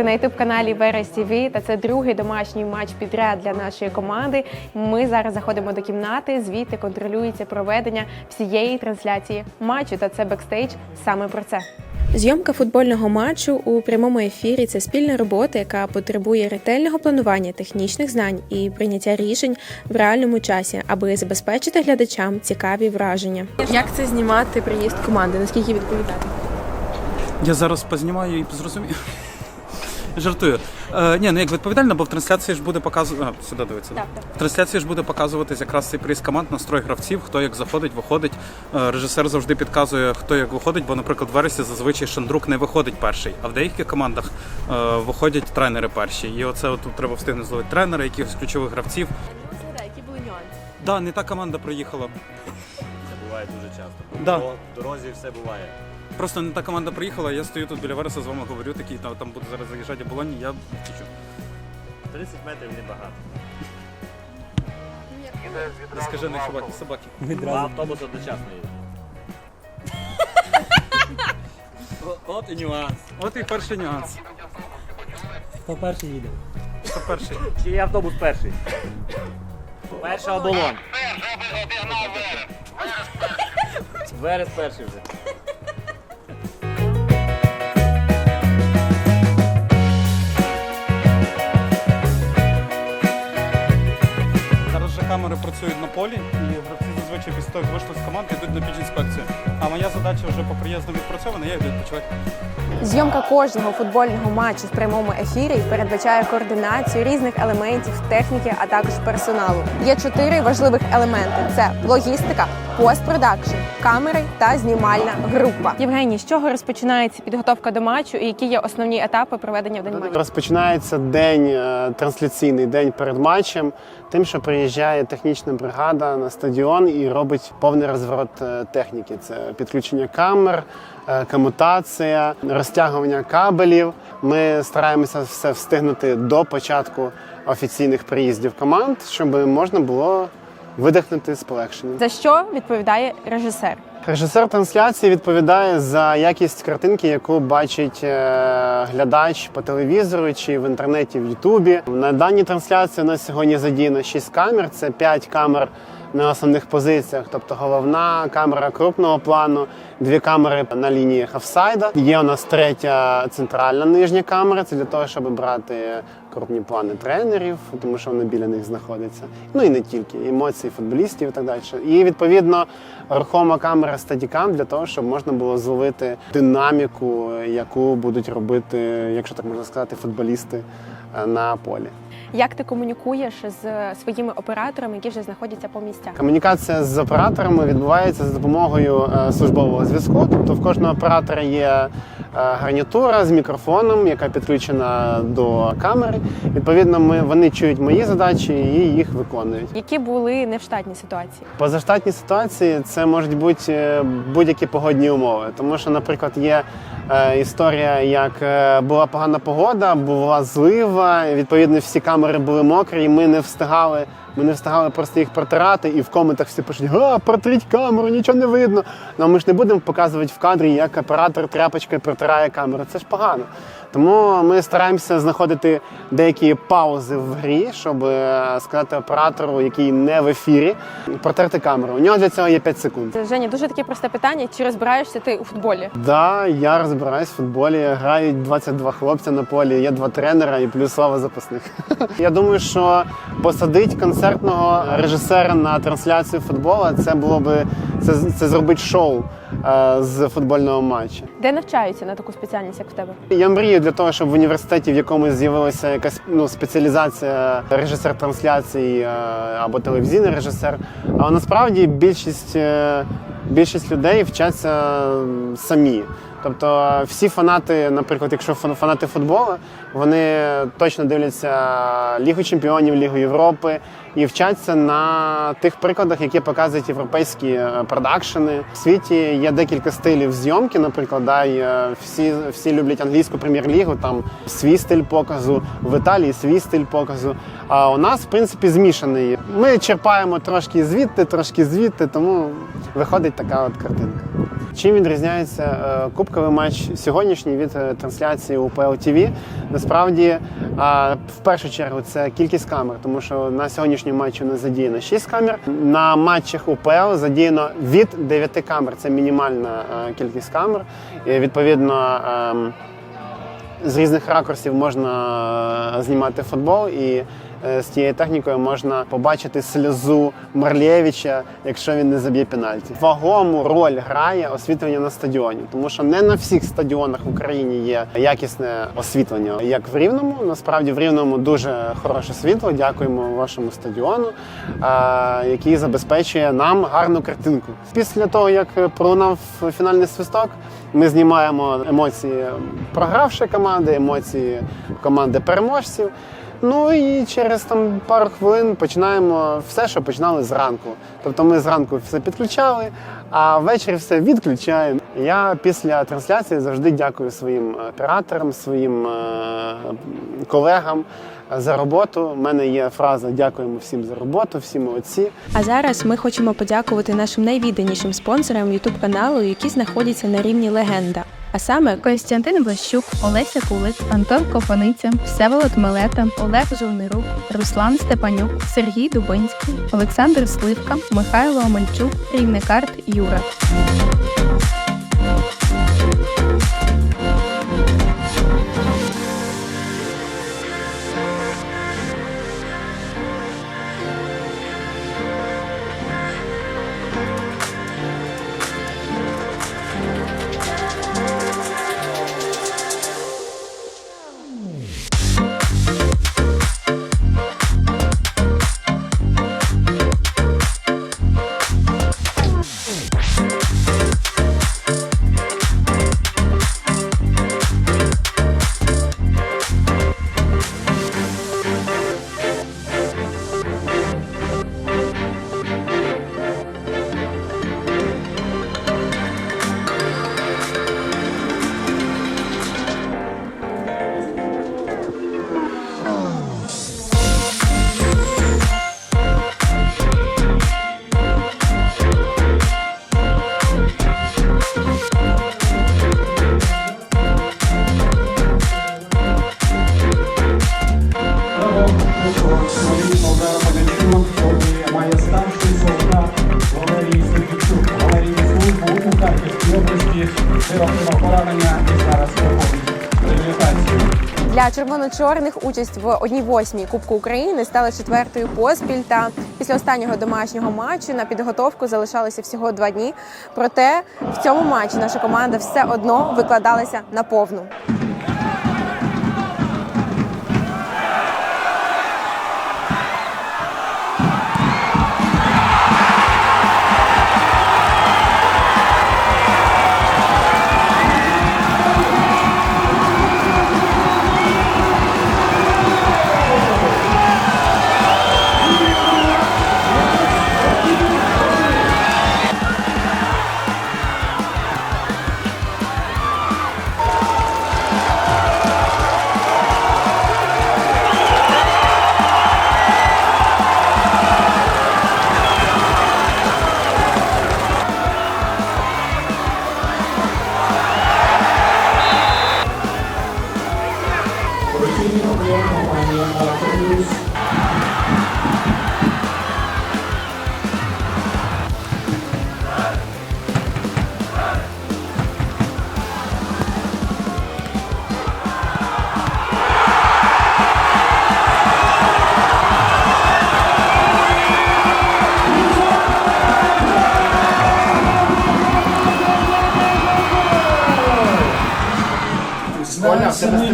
Ви на youtube каналі Верес ТВ та це другий домашній матч підряд для нашої команди. Ми зараз заходимо до кімнати, звідти контролюється проведення всієї трансляції матчу. Та це бекстейдж саме про це. Зйомка футбольного матчу у прямому ефірі це спільна робота, яка потребує ретельного планування, технічних знань і прийняття рішень в реальному часі, аби забезпечити глядачам цікаві враження. Як це знімати приїзд команди? Наскільки відповідати? Я зараз познімаю і зрозумію. Жартую. Е, ні, ну як відповідально, бо в трансляції ж буде показувати. Сюди дивиться. Так, так. В трансляції ж буде показуватись якраз цей приїзд команд, настрой гравців, хто як заходить, виходить. Е, режисер завжди підказує, хто як виходить, бо, наприклад, в вересі зазвичай Шандрук не виходить перший, а в деяких командах е, виходять тренери перші. І оце от тут треба встигнути зловити тренера, якихось ключових гравців. Які були нюанси? Да, не та команда приїхала. Це буває дуже часто. Да. По дорозі все буває. Просто не та команда приїхала, я стою тут біля вереса, з вами говорю, такий, там, там буде зараз заїжджати оболоні, я втічу. 30 метрів небагато. Скажених собаки, собаки. Два автобуси одночасно їдуть. От і нюанс. От і перший нюанс. Хто перший їде? Хто перший? Чий автобус перший? Перша оболонь. Верес перший вже. Камери працюють на полі, і гравці зазвичай після того, як вийшли з команди, йдуть на підінспекцію. А моя задача вже по приїзду відпрацьована, я йду відпочивати. Зйомка кожного футбольного матчу в прямому ефірі передбачає координацію різних елементів техніки, а також персоналу. Є чотири важливих елементи: це логістика, постпродакшн, камери та знімальна група. Євгеній, з чого розпочинається підготовка до матчу і які є основні етапи проведення в день матчу? Розпочинається день е, трансляційний день перед матчем, тим, що приїжджає технічна бригада на стадіон і робить повний розворот е, техніки. Це підключення камер, е, комутація, розтягування кабелів. Ми стараємося все встигнути до початку офіційних приїздів команд, щоб можна було видихнути з полегшенням. За що відповідає режисер? Режисер трансляції відповідає за якість картинки, яку бачить е, глядач по телевізору чи в інтернеті в Ютубі. На даній трансляції у нас сьогодні задіяно 6 камер. Це 5 камер на основних позиціях, тобто головна камера крупного плану, дві камери на лініях офсайда. Є у нас третя центральна нижня камера. Це для того, щоб брати крупні плани тренерів, тому що вони біля них знаходяться. Ну і не тільки емоції футболістів і так далі. І відповідно рухома камера Steadicam для того, щоб можна було зловити динаміку, яку будуть робити, якщо так можна сказати, футболісти е, на полі. Як ти комунікуєш з своїми операторами, які вже знаходяться по місцях? Комунікація з операторами відбувається за допомогою е, службового зв'язку. Тобто в кожного оператора є е, гарнітура з мікрофоном, яка підключена до камери. Відповідно, ми вони чують мої задачі і їх виконують. Які були невштатні ситуації? Позаштатні ситуації це можуть бути е, будь-які погодні умови. Тому що, наприклад, є е, історія, як е, була погана погода, була злива. і, Відповідно, всі камери були мокрі, і ми не встигали. Ми не встигали просто їх протирати, і в коментах всі пишуть: а, протріть камеру, нічого не видно. Ну ми ж не будемо показувати в кадрі, як оператор тряпочкою протирає камеру. Це ж погано. Тому ми стараємося знаходити деякі паузи в грі, щоб е, сказати оператору, який не в ефірі, протерти камеру. У нього для цього є 5 секунд. Женя, дуже таке просте питання: чи розбираєшся ти у футболі? Да, я розбираюсь в футболі. Грають 22 хлопця на полі. Є два тренера і плюс слава запасних. Я думаю, що посадить концертного режисера на трансляцію футболу це було би це, це зробить шоу е, з футбольного матчу. Де навчаються на таку спеціальність, як в тебе? Я мрію для того, щоб в університеті в якомусь з'явилася якась ну, спеціалізація режисер трансляцій е, або телевізійний режисер. Але насправді більшість, е, більшість людей вчаться самі. Тобто всі фанати, наприклад, якщо фан- фанати футболу, вони точно дивляться Лігу Чемпіонів, Лігу Європи і вчаться на тих прикладах, які показують європейські е, продакшени. В світі є декілька стилів зйомки, наприклад, да, і, е, всі, всі люблять англійську прем'єр-лігу, там свій стиль показу, в Італії свій стиль показу. А у нас, в принципі, змішаний. Ми черпаємо трошки звідти, трошки звідти, тому виходить така от картинка. Чим відрізняється е, кубковий матч сьогоднішній від е, трансляції УПЛ ТВ? Насправді, е, в першу чергу, це кількість камер, тому що на сьогоднішньому матчі у нас задіяно 6 камер. На матчах УПЛ задіяно від 9 камер. Це мінімальна кількість камер. І, відповідно. ем, з різних ракурсів можна знімати футбол, і з тією технікою можна побачити сльозу Марлєвича, якщо він не заб'є пенальті. Вагому роль грає освітлення на стадіоні, тому що не на всіх стадіонах в Україні є якісне освітлення. Як в Рівному, насправді в Рівному дуже хороше світло. Дякуємо вашому стадіону, е, який забезпечує нам гарну картинку. Після того, як пролунав фінальний свисток, ми знімаємо емоції програвшої команди, емоції команди переможців. Ну і через там пару хвилин починаємо все, що починали зранку. Тобто ми зранку все підключали, а ввечері все відключаємо. Я після трансляції завжди дякую своїм операторам, своїм е, колегам за роботу. У мене є фраза Дякуємо всім за роботу, всі молодці. А зараз ми хочемо подякувати нашим найвідданішим спонсорам youtube каналу, які знаходяться на рівні легенда. А саме Костянтин Блащук, Олеся Кулик, Антон Копаниця, Всеволод Мелета, Олег Жовнирук, Руслан Степанюк, Сергій Дубинський, Олександр Сливка, Михайло Омельчук, Рівнекарт Юра. Для червоно-чорних участь в одній восьмій Кубку України стала четвертою поспіль. Та після останнього домашнього матчу на підготовку залишалося всього два дні. Проте в цьому матчі наша команда все одно викладалася на повну.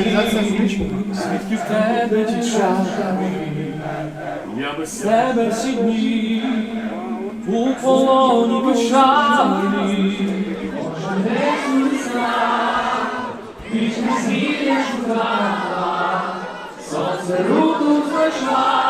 Стабілізація звички? Звідки в тебе ті? Я без тебе всі дні у полоні печалі. Вічне шукала, сонце руку знайшла,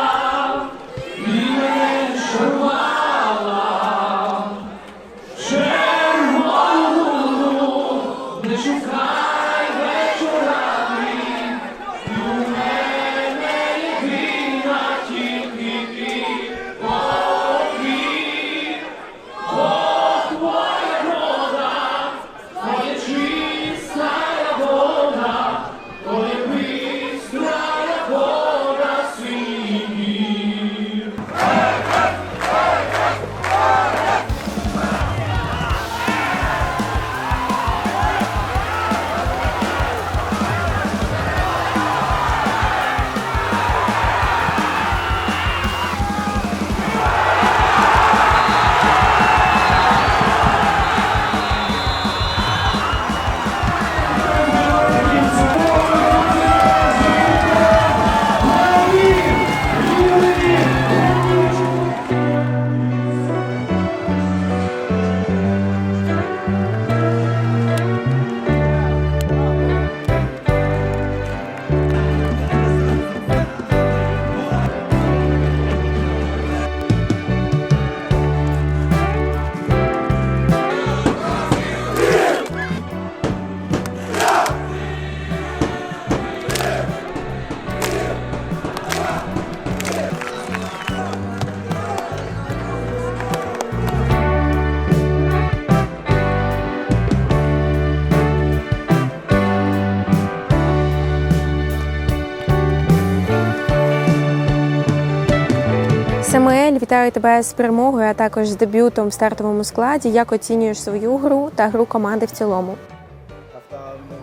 вітаю тебе з перемогою, а також з дебютом в стартовому складі. Як оцінюєш свою гру та гру команди в цілому?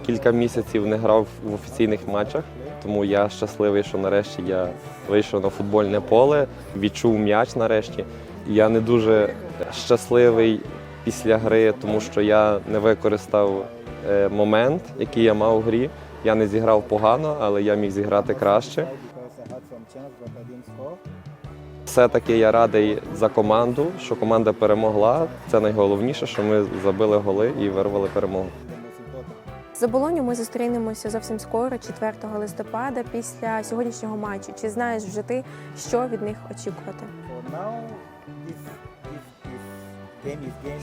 Кілька місяців не грав в офіційних матчах, тому я щасливий, що нарешті я вийшов на футбольне поле, відчув м'яч нарешті. Я не дуже щасливий після гри, тому що я не використав е, момент, який я мав у грі. Я не зіграв погано, але я міг зіграти краще. Все-таки я радий за команду, що команда перемогла. Це найголовніше, що ми забили голи і вирвали перемогу. З оболоню ми зустрінемося зовсім скоро, 4 листопада, після сьогоднішнього матчу. Чи знаєш вже ти, що від них очікувати?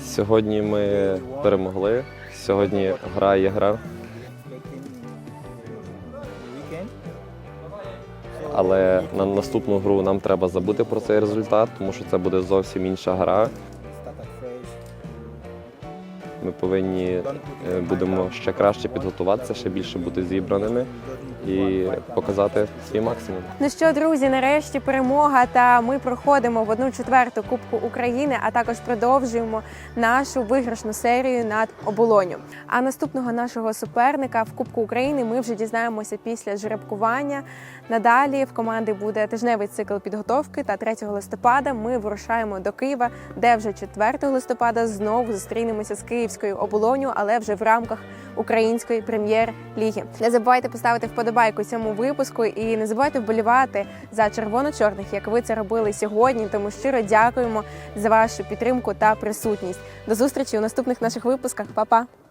Сьогодні ми перемогли. Сьогодні гра є гра, але на наступну гру нам треба забути про цей результат, тому що це буде зовсім інша гра. Ми повинні е, будемо ще краще підготуватися, ще більше бути зібраними і показати свій максимум. Ну що, друзі, нарешті перемога. Та ми проходимо в одну четверту Кубку України, а також продовжуємо нашу виграшну серію над оболоню. А наступного нашого суперника в Кубку України ми вже дізнаємося після жеребкування. Надалі в команди буде тижневий цикл підготовки. Та 3 листопада ми вирушаємо до Києва, де вже 4 листопада знову зустрінемося з київською оболоню, але вже в рамках української прем'єр-ліги. Не забувайте поставити вподобайку цьому випуску і не забувайте вболівати за червоно-чорних, як ви це робили сьогодні. Тому щиро дякуємо за вашу підтримку та присутність. До зустрічі у наступних наших випусках. Па-па!